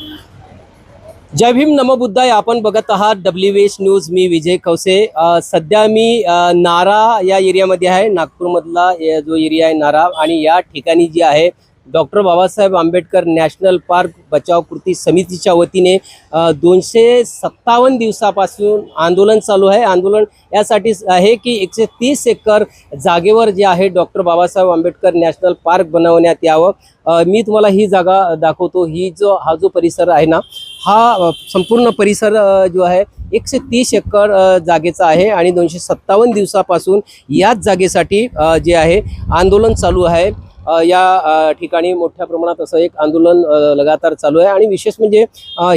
जय भीम नमबुद्धाय आपण बघत आहात डब्ल्यू एच न्यूज मी विजय कवसे सध्या मी नारा या एरियामध्ये आहे. नागपूरमधला जो एरिया आहे नारा. आणि या ठिकाणी जी आहे doctor Babasaheb Ambedkar national park बचाव कृती समितीच्या वतीने दोनशे सत्तावन्न दिवसापासून आंदोलन चालू आहे. आंदोलन यासाठी आहे की एकशे तीस एकर जागेवर जे आहे doctor Babasaheb Ambedkar national park बनवण्यात यावं. मी तुम्हाला ही जागा दाखवतो. ही जो हा जो परिसर आहे ना हा संपूर्ण परिसर जो आहे एकशे तीस एकर जागेचा आहे आणि दोनशे सत्तावन्न दिवसापासून याच जागेसाठी जे आहे आंदोलन चालू आहे. या ठिकाणी मोठ्या प्रमाणात असं एक आंदोलन लगातार चालू आहे. आणि विशेष म्हणजे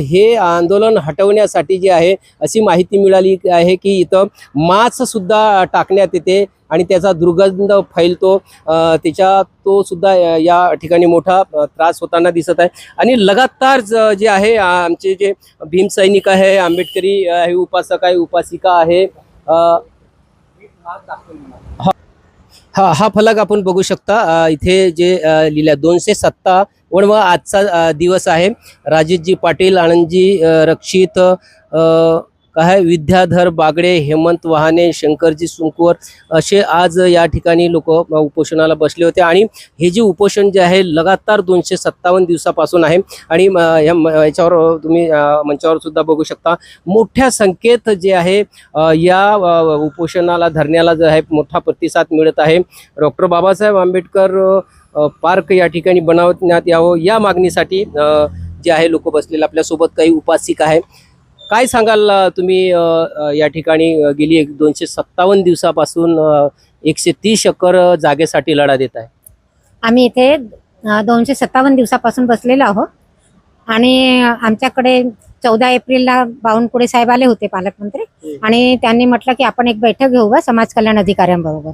हे आंदोलन हटवण्यासाठी जे आहे अशी माहिती मिळाली आहे की इथं मास्क सुद्धा टाकण्यात येते आणि त्याचा दुर्गंध फैलतो. त्याच्या तो सुद्धा या ठिकाणी मोठा त्रास होताना दिसत आहे. आणि लगातार जे आहे आमचे जे भीमसैनिक आहे आंबेडकरी आहे उपासक आहे उपासिका आहे हा- हा हा फलक आपण बघू शकता. इथे जे अ, लिहिलं दोनशे सत्ता व आजचा दिवस आहे. राजेशजी पाटील आनंदजी रक्षित काय विद्याधर बागडे हेमंत वहाने शंकरजी सुंकवर असे आज या ठिकाणी लोक उपोषणाला बसले होते. आणि हे जे उपोषण जे आहे लगातार दोनशे सत्तावन्न दिवसापासून आहे. आणि म- या म- याच्यावर तुम्ही मंचावर सुद्धा बघू शकता. मोठ्या संख्येत जे आहे या उपोषणाला धरण्याला जो आहे मोठा प्रतिसाद मिळत आहे. डॉक्टर बाबासाहेब आंबेडकर पार्क या ठिकाणी बनवण्यात यावं या मागणीसाठी जे आहे लोक बसलेले. आपल्यासोबत काही उपासिक आहे. काय सांगाल तुम्ही या ठिकाणी गेली एक दोनशे सत्तावन्न दिवसापासून एकशे तीस एकर जागेसाठी लढा देत आहे? आम्ही इथे दोनशे सत्तावन्न दिवसापासून बसलेलो आहोत. आणि आमच्याकडे चौदा एप्रिलला बावनकुळे साहेब आले होते पालकमंत्री. आणि त्यांनी म्हटलं की आपण एक बैठक घेऊ समाज कल्याण अधिकाऱ्यांबरोबर.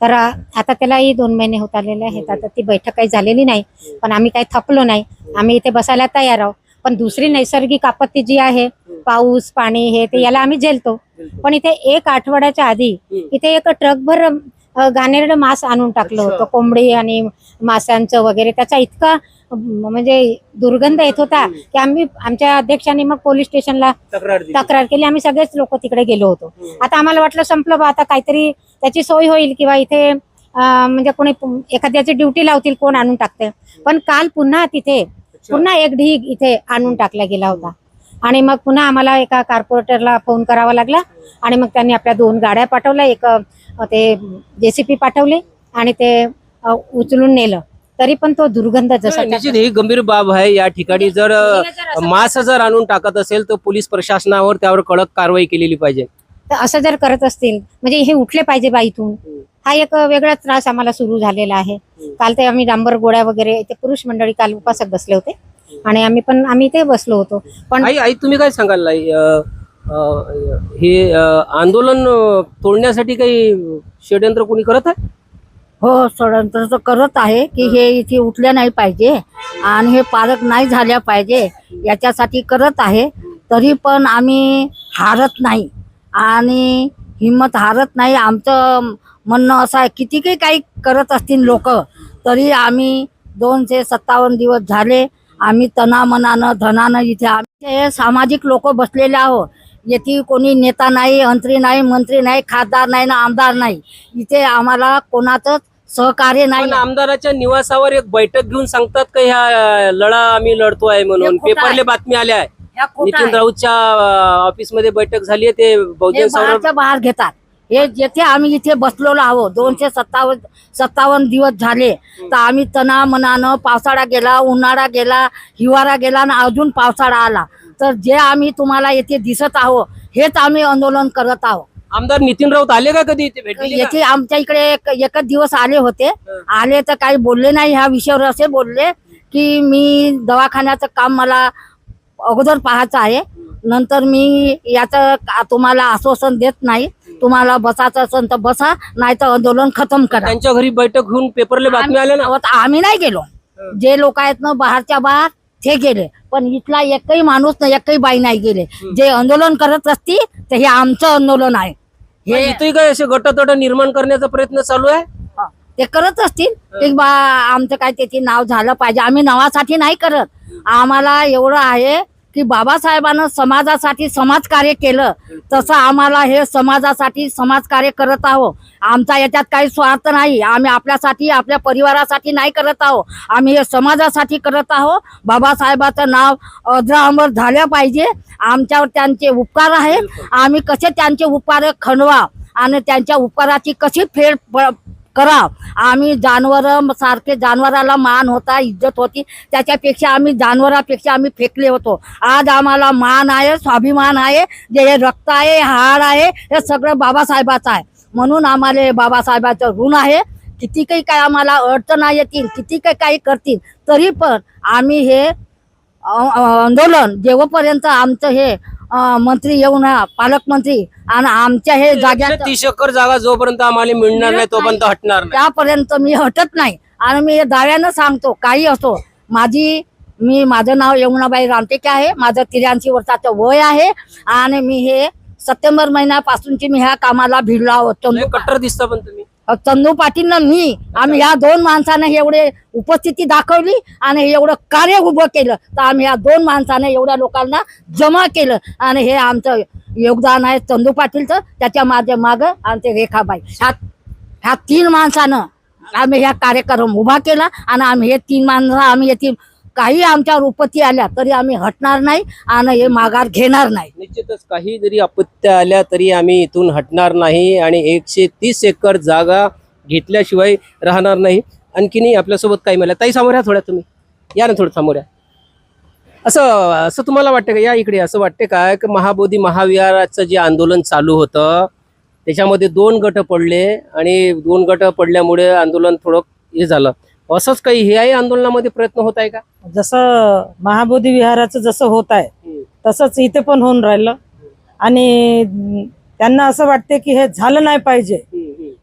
तर आता त्यालाही दोन महिने होत आलेले आहेत. आता ती बैठक काही झालेली नाही. पण आम्ही काही थकलो नाही. आम्ही इथे बसायला तयार आहोत. पण दुसरी नैसर्गिक आपत्ती जी आहे पाऊस पाणी हे ते याला आम्ही झेलतो. पण इथे एक आठवड्याच्या आधी इथे एक ट्रकभर घाणेरडं मांस आणून टाकलं. होतं. कोंबडी आणि माशांचं वगैरे. त्याचा इतका म्हणजे दुर्गंध येत होता की आम्ही आमच्या अध्यक्षांनी मग पोलीस स्टेशनला तक्रार केली. आम्ही सगळेच लोक तिकडे गेलो होतो. आता आम्हाला वाटलं संपलं बा. आता काहीतरी त्याची सोय होईल किंवा इथे म्हणजे कोणी एखाद्याची ड्युटी लावतील कोण आणून टाकते पण काल पुन्हा तिथे. पुन्हा एक ढीग इथे आणून टाकला गेला होता. आणि मग पुन्हा आम्हाला एका कॉर्पोरेटरला फोन करावा लागला. आणि मग त्यांनी आपल्या दोन गाड्या पाठवल्या. एक ते जेसीपी पाठवले आणि ते उचलून नेलं. तरी पण तो दुर्गंध जसा निश्चित ही गंभीर बाब आहे. या ठिकाणी जर अ, मास जर आणून टाकत असेल तर पोलीस प्रशासनावर त्यावर कडक कारवाई केलेली पाहिजे. तर असं जर करत असतील म्हणजे हे उठले पाहिजे बा इथून. हा एक वेगळा त्रास आम्हाला सुरू झालेला आहे. काल ते आम्ही डांबर गोळ्या वगैरे ते पुरुष मंडळी काल उपासक बसले होते. आणि आम्ही पण आम्ही ते बसलो होतो. पण आई आई तुम्ही काय सांगाल आई? अ, अ, हे अ, आंदोलन अ, तोडण्यासाठी काही षडयंत्र कोणी करत आहे? हो षडयंत्र तर करत आहे की हे इथे उठले नाही पाहिजे आणि हे पालक नाही झाल्या पाहिजे याच्यासाठी करत आहे. तरी पण आम्ही हारत नाही आणि हिंमत हारत नाही. आमचं म्हणणं असं आहे किती काही काही करत असतील लोक तरी आम्ही दोनशे सत्तावन्न दिवस झाले आम्ही तनामनानं धनानं इथे आम्ही हे सामाजिक लोक बसलेले आहोत. येथे कोणी नेता नाही मंत्री नाही मंत्री नाही खासदार नाही ना आमदार नाही. इथे आम्हाला कोणाचंच सहकार्य पण नाही आमदाराच्या निवासावर एक बैठक घेऊन सांगतात का ह्या लढा आम्ही लढतोय म्हणून. हे खोटं आहे. पेपरले बातमी आल्या आहे ह्या खोटं नितीन आहे. राऊतच्या ऑफिसमध्ये बैठक झाली आहे ते हे बहुजन सौरभ बाहेरच्या बाहेर घेतात. हे जेथे आम्ही इथे बसलेलो आहोत दोनशे सत्तावन्न सत्तावन्न दिवस झाले. तर आम्ही तना मनानं पावसाळा गेला उन्हाळा गेला हिवाळा गेला आणि अजून पावसाळा आला. तर जे आम्ही तुम्हाला येथे दिसत आहोत हेच आम्ही आंदोलन करत आहोत. आमदार नितीन राऊत आले का कधी? येथे आमच्या इकडे एक एकच दिवस आले होते. आले तर काही बोलले नाही ह्या विषयावर असे बोलले की मी दवाखान्याचं काम मला अगोदर पाहायचं आहे. नंतर मी याचं तुम्हाला आश्वासन देत नाही. तुम्हाला बसायचं असेल तर बसा नाही तर आंदोलन खतम करा. त्यांच्या घरी बैठक घेऊन पेपरले बातमी आल्या ना? आम्ही आम्ही नाही गेलो. जे लोक आहेत ना बाहेरच्या बाहेर ते गेले. पण इथला एकही माणूस ना एकही बाई नाही गेले. जे आंदोलन करत असतील तर हे आमचं आंदोलन आहे. हे इथे काय असे गटतट निर्माण करण्याचा प्रयत्न चालू आहे? ते करत असतील. की बा आमचं काय त्याचे नाव झालं पाहिजे. आम्ही नावासाठी नाही करत. आम्हाला एवढं आहे की बाबासाहेबांना समाजासाठी समाजकार्य केलं तसं आम्हाला हे समाजासाठी समाजकार्य करत आहो आमचा याच्यात काही स्वार्थ नाही. आम्ही आपल्यासाठी आपल्या परिवारासाठी नाही करत आहो आम्ही हे समाजासाठी करत आहो बाबासाहेबाचं नाव अजरामर झालं पाहिजे. आमच्यावर त्यांचे उपकार आहेत. आम्ही कसे त्यांचे उपकार खणवा आणि त्यांच्या उपकाराची कशी फेड प- करा. आम्ही जानवर सारखे जानवराला मान होता इज्जत होती. त्याच्यापेक्षा आम्ही जानवरापेक्षा आम्ही फेकले होतो. आज आम्हाला मान आहे स्वाभिमान आहे जे हे रक्त आहे हाड आहे हे सगळं बाबासाहेबाचं आहे. म्हणून आम्हाला हे बाबासाहेबाचं ऋण आहे. किती काही काय आम्हाला अडचण येतील किती काही काही करतील तरी पण आम्ही हे आंदोलन जेव्हापर्यंत आमचं हे मंत्री येऊन पालकमंत्री आणि आमच्या हे जाग्यात तीस एकर जागा जोपर्यंत आम्हाला मिळणार नाही तोपर्यंत हटणार नाही. त्यापर्यंत मी हटत नाही. आणि मी हे दाव्यानं सांगतो काही असो माझी मी माझं नाव यमुनाबाई रामटेके आहे माझं त्र्याऐंशी वर्षाचं वय आहे आणि मी हे सप्टेंबर महिन्यापासूनची मी ह्या कामाला भिडलो आहोत. लय कट्टर दिसता पण तुम्ही. चंदू पाटीलनं मी आम्ही ह्या दोन माणसानं एवढे उपस्थिती दाखवली आणि हे एवढं कार्य उभं केलं. तर आम्ही ह्या दोन माणसाने एवढ्या लोकांना जमा केलं. आणि हे आमचं योगदान आहे चंदू पाटीलचं. त्याच्या माझ्या मागं आमचे रेखाबाई. ह्या ह्या तीन माणसानं आम्ही ह्या कार्यक्रम उभा केला आणि आम्ही हे तीन माणसं आम्ही येथील काही आमच्यावर उपत्ती आल्या तरी आम्ही हटणार नाही आणि हे माघार घेणार नाही. निश्चितच काही जरी अपत्य आल्या तरी आम्ही इथून हटणार नाही आणि एकशे तीस एकर जागा घेतल्याशिवाय राहणार नाही. आणखीनही आपल्यासोबत काही मिळालं ताई समोर या थोड्या तुम्ही. या ना थोडं समोर या असं असं तुम्हाला वाटतं का? या इकडे असं वाटते का की महाबोधी महाविहाराचं जे आंदोलन चालू होतं त्याच्यामध्ये दोन गट पडले आणि दोन गट पडल्यामुळे आंदोलन थोडं हे झालं. असंच काही हे आहे आंदोलनामध्ये प्रयत्न होत आहे का? जसं महाबोधी विहाराचं जसं होत आहे तसंच इथे पण होऊन राहिलं. आणि त्यांना असं वाटते की हे झालं नाही पाहिजे.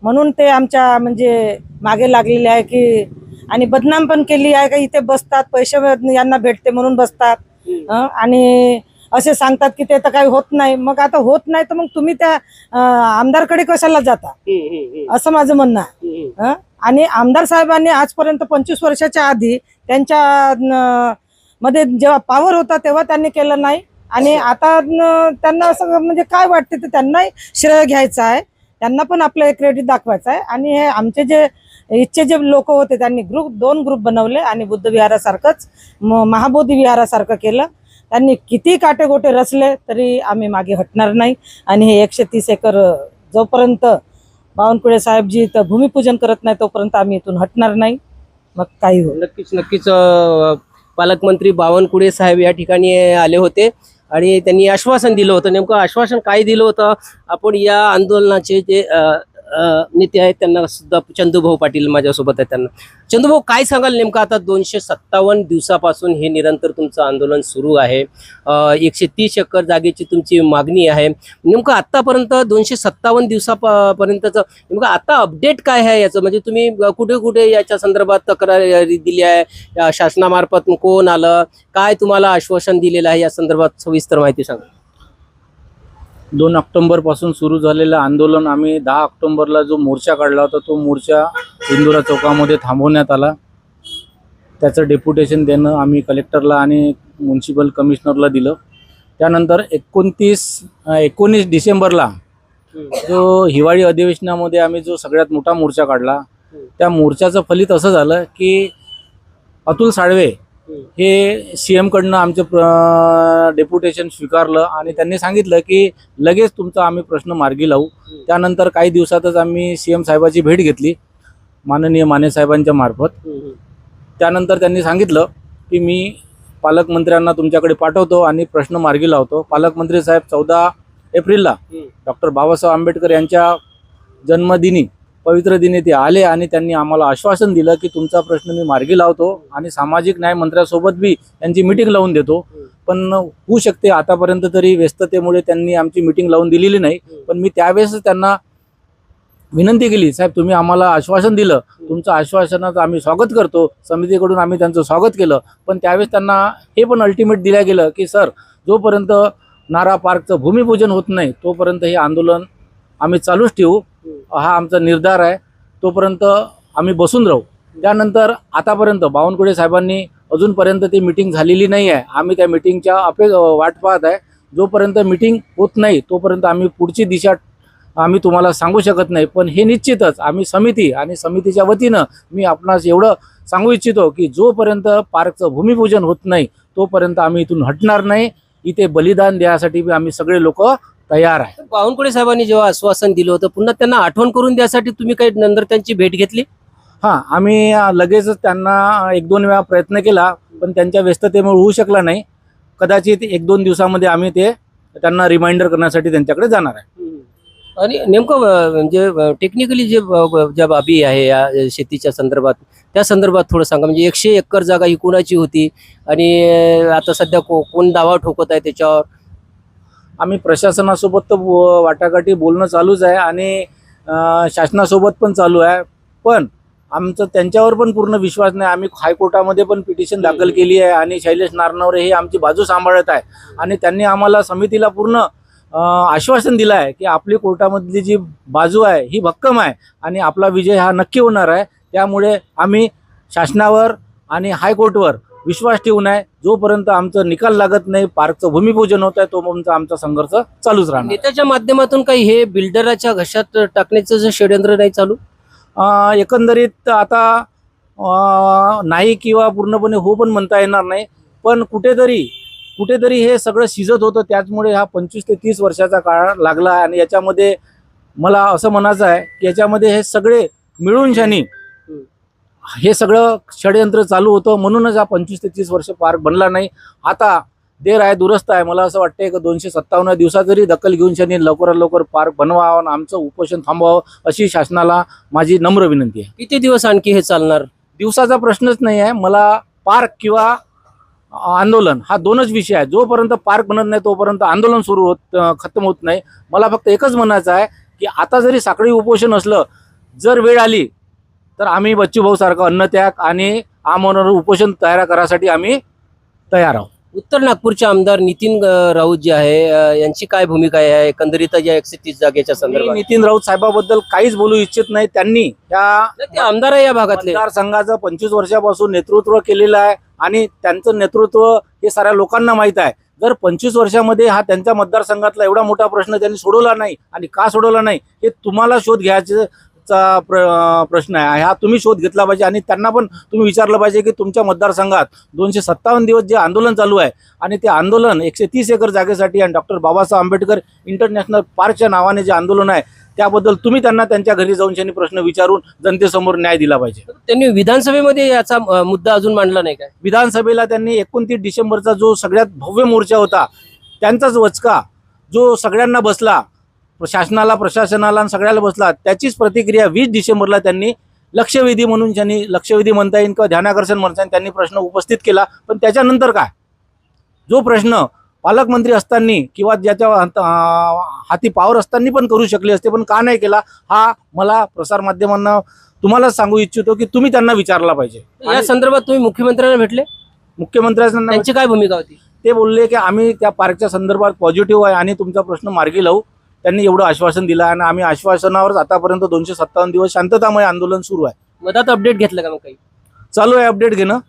म्हणून ते आमच्या म्हणजे मागे लागलेले आहे की आणि बदनाम पण केली आहे का इथे बसतात पैसे यांना भेटते म्हणून बसतात. आणि असे सांगतात की ते तर काही होत नाही. मग आता होत नाही तर मग तुम्ही त्या आमदारकडे कशाला जाता? असं माझं म्हणणं आहे. हं? आणि आमदार साहेबांनी आजपर्यंत पंचवीस वर्षाच्या आधी त्यांच्या मध्ये जेव्हा पॉवर होता तेव्हा त्यांनी केलं नाही. आणि आता त्यांना असं म्हणजे काय वाटते ते त्यांनाही श्रेय घ्यायचं आहे. त्यांना पण आपलं क्रेडिट दाखवायचं आहे. आणि हे आमचे जे इच्छे जे लोक होते त्यांनी ग्रुप दोन ग्रुप बनवले आणि बुद्ध विहारासारखंच म- महाबोधी विहारासारखं केलं. त्यांनी किती काटेगोटे रचले तरी आम्ही मागे हटणार नाही. आणि हे एकशे तीस एकर जोपर्यंत बावनकुळे साहेबजी इथं भूमिपूजन करत नाही तोपर्यंत आम्ही इथून हटणार नाही. मग काही हो नक्कीच नक्कीच अं, पालकमंत्री बावनकुळे साहेब या ठिकाणी आले होते आणि त्यांनी आश्वासन दिलं होतं. नेमकं आश्वासन काय दिलं होतं? आपण या आंदोलनाचे जे अं, नेते आहेत त्यांना सुद्धा चंदूभाऊ पाटील माझ्यासोबत आहेत त्यांना. चंदूभाऊ काय सांगाल नेमकं आता दोनशे सत्तावन्न दिवसापासून हे निरंतर तुमचं आंदोलन सुरू आहे? एकशे तीस एकर जागेची तुमची मागणी आहे. नेमकं आत्तापर्यंत दोनशे सत्तावन्न दिवसापर्यंतचं नेमकं आता अपडेट काय आहे याचं? म्हणजे तुम्ही कुठे कुठे याच्या संदर्भात तक्रार दिली आहे? या शासनामार्फत कोण आलं? काय तुम्हाला आश्वासन दिलेलं आहे या संदर्भात सविस्तर माहिती सांगा. दोन ऑक्टोंबरपासून सुरू झालेलं आंदोलन आम्ही दहा ऑक्टोंबरला जो मोर्चा काढला होता तो मोर्चा इंदुरा चौकामध्ये थांबवण्यात आला. त्याचं डेप्युटेशन देणं आम्ही कलेक्टरला आणि म्युन्सिपल कमिशनरला दिलं. त्यानंतर एकोणतीस एकोणीस डिसेंबरला जो हिवाळी अधिवेशनामध्ये आम्ही जो सगळ्यात मोठा मोर्चा काढला त्या मोर्चाचं फलित असं झालं की अतुल साळवे हे सी एमकडनं आमचं डेप्युटेशन स्वीकारलं आणि त्यांनी सांगितलं की लगेच तुमचा आम्ही प्रश्न मार्गी लावू. त्यानंतर काही दिवसातच आम्ही सी एम साहेबाची भेट घेतली माननीय माने साहेबांच्या मार्फत. त्यानंतर त्यांनी सांगितलं की मी पालकमंत्र्यांना तुमच्याकडे पाठवतो आणि प्रश्न मार्गी लावतो. पालकमंत्री साहेब चौदा एप्रिलला डॉक्टर बाबासाहेब आंबेडकर यांच्या जन्मदिनी पवित्र दिने ते आले आणि त्यांनी आम्हाला आश्वासन दिलं की तुमचा प्रश्न मी मार्गी लावतो आणि सामाजिक न्याय मंत्र्यासोबत बी त्यांची मिटिंग लावून देतो. पण होऊ शकते आतापर्यंत तरी व्यस्ततेमुळे त्यांनी आमची मिटिंग लावून दिलेली नाही. पण मी त्यावेळेस त्यांना विनंती केली साहेब तुम्ही आम्हाला आश्वासन दिलं. तुमचं आश्वासनाचं आम्ही स्वागत करतो. समितीकडून आम्ही त्यांचं स्वागत केलं. पण त्यावेळेस त्यांना हे पण अल्टिमेट दिल्या गेलं की सर जोपर्यंत नारा पार्कचं भूमिपूजन होत नाही तोपर्यंत हे आंदोलन आम्ही चालूच ठेवू. हा आमचा निर्धार आहे. तोपर्यंत आम्ही बसून राहू. त्यानंतर आतापर्यंत बावनकुळे साहेबांनी अजूनपर्यंत ती मिटिंग झालेली नाही आहे. आम्ही त्या मिटिंगच्या अपे वाट पाहत आहे. जोपर्यंत मिटिंग होत नाही तोपर्यंत आम्ही पुढची दिशा आम्ही तुम्हाला सांगू शकत नाही. पण हे निश्चितच आम्ही समिती आणि समितीच्या वतीनं मी आपणास एवढं सांगू इच्छितो की जोपर्यंत पार्कचं भूमिपूजन होत नाही तोपर्यंत आम्ही इथून हटणार नाही. इथे बलिदान द्यासाठी बी आम्ही सगळे लोक तयार आहे. बावनकुळे साहेबांनी जेव्हा आश्वासन दिलं होतं पुन्हा त्यांना आठवण करून द्यासाठी तुम्ही काही नंतर त्यांची भेट घेतली? हां आम्ही लगेचच त्यांना एक दोन वेळा प्रयत्न केला पण त्यांच्या व्यस्ततेमुळे होऊ शकला नाही. कदाचित एक दोन दिवसामध्ये आम्ही ते त्यांना रिमाइंडर करण्यासाठी त्यांच्याकडे जाणार आहे. आणि नेमकं म्हणजे टेक्निकली जे ज्या बाबी आहे या शेतीच्या संदर्भात त्या संदर्भात थोडं सांगा. म्हणजे एकशे एकर जागा ही कोणाची होती? आणि आता सध्या को कोण दावा ठोकत आहे त्याच्यावर? आम्ही प्रशासनासोबत तर वाटाघाटी बोलणं चालूच आहे आणि शासनासोबत पण चालू आहे. पण आमचं त्यांच्यावर पण पूर्ण विश्वास नाही. आम्ही हायकोर्टामध्ये पण पिटिशन दाखल केली आहे आणि शैलेश नारनवरे हे आमची बाजू सांभाळत आहे. आणि त्यांनी आम्हाला समितीला पूर्ण आश्वासन दिलं आहे की आपली कोर्टामधली जी बाजू आहे ही भक्कम आहे आणि आपला विजय हा नक्की होणार आहे. त्यामुळे आम्ही शासनावर आणि हायकोर्टवर विश्वास ठेवून आहे. जोपर्यंत आमचं निकाल लागत नाही पार्कचं भूमिपूजन होत आहे तोपर्यंत आमचा संघर्ष चालूच राहणार. नेत्याच्या माध्यमातून काही हे बिल्डराच्या घशात टाकण्याचं जे षडयंत्र नाही चालू? एकंदरीत आता नाही किंवा पूर्णपणे हो पण म्हणता येणार नाही. पण कुठेतरी कुठेतरी हे सगळं शिजत होतं. त्याचमुळे हा पंचवीस ते तीस वर्षाचा काळ लागला आणि याच्यामध्ये मला असं म्हणायचं आहे की याच्यामध्ये हे सगळे मिळून शानी हे सगळं षडयंत्र चालू होतं. म्हणूनच हा पंचवीस ते तीस वर्ष पार्क बनला नाही. आता देर आहे दुरस्त आहे. मला असं वाटतंय की दोनशे सत्तावन्न दिवसात जरी दखल घेऊन शानी लवकरात लवकर पार्क बनवावं आणि आमचं उपोषण थांबवावं अशी शासनाला माझी नम्र विनंती आहे. किती दिवस आणखी हे चालणार? दिवसाचा प्रश्नच नाही आहे. मला पार्क किंवा आंदोलन हा दोनच विषय आहे जोपर्यंत पार्क बनत नाही तोपर्यंत आंदोलन सुरू होत खतम होत नाही. मला फक्त एकच म्हणायचं आहे की आता जरी साखळी उपोषण असलं जर वेळ आली तर आम्ही बच्चू भाऊ सारखं अन्नत्याग आणि आमरण उपोषण तयार करायसाठी आम्ही तयार आहोत. उत्तर नागपूरचे आमदार नितीन राऊत जे आहे यांची काय भूमिका आहे? एकंदरीत या एकशे तीस जागेच्या संदर्भात. नितीन राऊत साहेबाबद्दल काहीच बोलू इच्छित नाही. त्यांनी त्या आमदार आहे या भागातले. मतदारसंघाचं पंचवीस वर्षापासून नेतृत्व केलेलं आहे आणि त्यांचं नेतृत्व हे साऱ्या लोकांना माहीत आहे. जर पंचवीस वर्षामध्ये हा त्यांच्या मतदारसंघातला एवढा मोठा प्रश्न त्यांनी सोडवला नाही आणि का सोडवला नाही हे तुम्हाला शोध घ्यायचा चा प्र प्रश्न आहे. हा तुम्ही शोध घेतला पाहिजे आणि त्यांना पण तुम्ही विचारलं पाहिजे की तुमच्या मतदारसंघात दोनशे सत्तावन्न दिवस जे आंदोलन चालू आहे आणि ते आंदोलन एकशे तीस एकर जागेसाठी आणि डॉक्टर बाबासाहेब आंबेडकर इंटरनॅशनल पार्कच्या नावाने जे आंदोलन आहे त्याबद्दल तुम्ही त्यांना त्यांच्या घरी जाऊन त्यांनी प्रश्न विचारून जनतेसमोर न्याय दिला पाहिजे. त्यांनी विधानसभेमध्ये याचा मुद्दा अजून मांडला नाही काय? विधानसभेला त्यांनी एकोणतीस डिसेंबरचा जो सगळ्यात भव्य मोर्चा होता त्यांचाच वचका जो सगळ्यांना बसला शासनाला प्रशासनाला आणि सगळ्याला बसला त्याचीच प्रतिक्रिया वीस डिसेंबरला त्यांनी लक्षवेधी म्हणून त्यांनी लक्षवेधी म्हणता येईल किंवा ध्यानाकर्षण म्हणता येईल त्यांनी प्रश्न उपस्थित केला. पण त्याच्यानंतर काय? जो प्रश्न पालकमंत्री असताना किंवा ज्याच्या हात- पावर असताना पण करू शकले असते पण का नाही केला हा मला प्रसारमाध्यमांना तुम्हालाच सांगू इच्छितो की तुम्ही त्यांना विचारला पाहिजे. या संदर्भात तुम्ही मुख्यमंत्र्यांना भेटले? मुख्यमंत्र्यांना त्यांची काय भूमिका होती? ते बोलले की आम्ही त्या पार्कच्या संदर्भात पॉझिटिव्ह आहे आणि तुमचा प्रश्न मार्गी लावू. त्यांनी एवढं आश्वासन दिलं आणि आम्ही आश्वासनावर आतापर्यंत दोनशे सत्तावन्न दिवस शांततामय आंदोलन सुरू आहे. मधात अपडेट घेतलं का मग काही? चालू आहे अपडेट घेणं.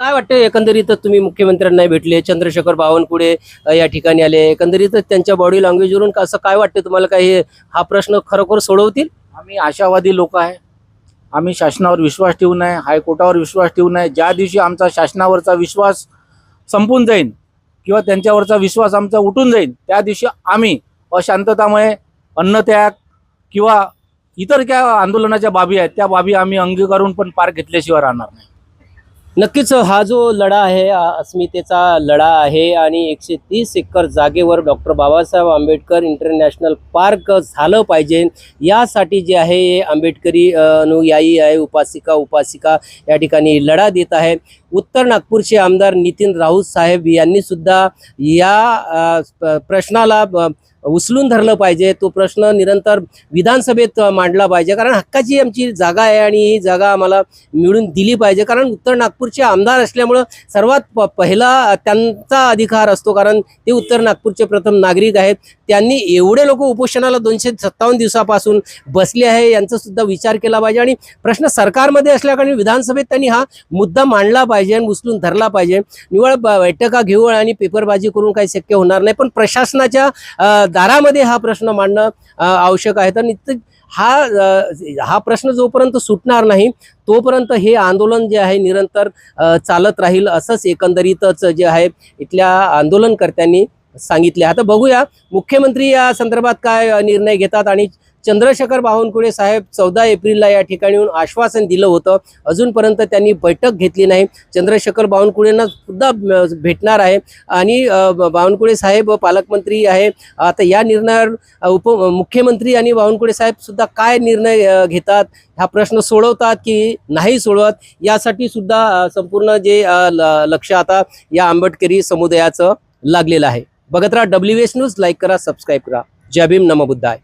काय वाटतं एकंदरीत तुम्ही मुख्यमंत्र्यांना भेटले चंद्रशेखर बावनकुळे या ठिकाणी आले. एकंदरीत त्यांच्या बॉडी लँग्वेजवरून असं काय वाटतं तुम्हाला? काय हे हा प्रश्न खरोखर सोडवतील? आम्ही आशावादी लोक आहे. आम्ही शासनावर विश्वास ठेवू नये हायकोर्टावर विश्वास ठेवू नये. ज्या दिवशी आमचा शासनावरचा विश्वास संपून जाईल किंवा त्यांच्यावरचा विश्वास आमचा उठून जाईल त्या दिवशी आम्ही अशांततामय अन्नत्याग किंवा इतर क्या आंदोलनाच्या बाबी आहेत त्या बाबी आम्ही अंगीकारून पण पार घेतल्याशिवाय राहणार नाही. नक्कीच हा जो लढा आहे अस्मितेचा लढा आहे आणि एकशे तीस एकर जागेवर doctor Babasaheb Ambedkar international park झालं पाहिजे. यासाठी जे आहे आंबेडकरी अनुयायी आहे उपासिका उपासिका या ठिकाणी लढा देत आहे उत्तर नागपूरचे आमदार नितीन राऊत साहेब यांनीसुद्धा या प्रश्नाला उचलून धरलं पाहिजे. तो प्रश्न निरंतर विधानसभेत मांडला पाहिजे. कारण हक्काची आमची जागा आहे आणि ही जागा आम्हाला मिळून दिली पाहिजे. कारण उत्तर नागपूरचे आमदार असल्यामुळं सर्वात प पहिला त्यांचा अधिकार असतो. कारण ते उत्तर नागपूरचे प्रथम नागरिक आहेत. त्यांनी एवढे लोक उपोषणाला दोनशे सत्तावन्न दिवसापासून बसले आहे. यांचा सुद्धा विचार केला पाहिजे. आणि प्रश्न सरकारमध्ये असल्याकारणे विधानसभेत त्यांनी हा मुद्दा मांडला पाहिजे आणि उचलून धरला पाहिजे. निवळ ब- बैठका घेऊळ आणि पेपरबाजी करून काही शक्य होणार नाही. पण प्रशासनाच्या दारामध्ये हा प्रश्न मांडणं आवश्यक आहे. तर हा हा प्रश्न जोपर्यंत सुटणार नाही तोपर्यंत हे आंदोलन जे आहे निरंतर चालत राहील असंच एकंदरीतच जे आहे इथल्या आंदोलनकर्त्यांनी सांगितले. आता बघूया मुख्यमंत्री या संदर्भात काय निर्णय घेतात आणि चंद्रशेखर बावनकुळे साहेब चौदा एप्रिलला या ठिकाणी येऊन आश्वासन दिलं होतं. अजूनपर्यंत त्यांनी बैठक घेतली नाही. चंद्रशेखर बावनकुळेंना सुद्धा भेटणार आहे. आणि बावनकुळे साहेब पालकमंत्री आहे. आता या निर्णयावर उप मुख्यमंत्री आणि बावनकुळे साहेब सुद्धा काय निर्णय घेतात? हा प्रश्न सोडवतात की नाही सोडवत? यासाठी सुद्धा संपूर्ण जे ल- लक्ष आता या आंबेडकरी समुदायाचं लागलेलं आहे. बघत राहा डब्ल्यू एस न्यूज लाईक करा सबस्क्राईब करा. जय भीम नमबुद्धाय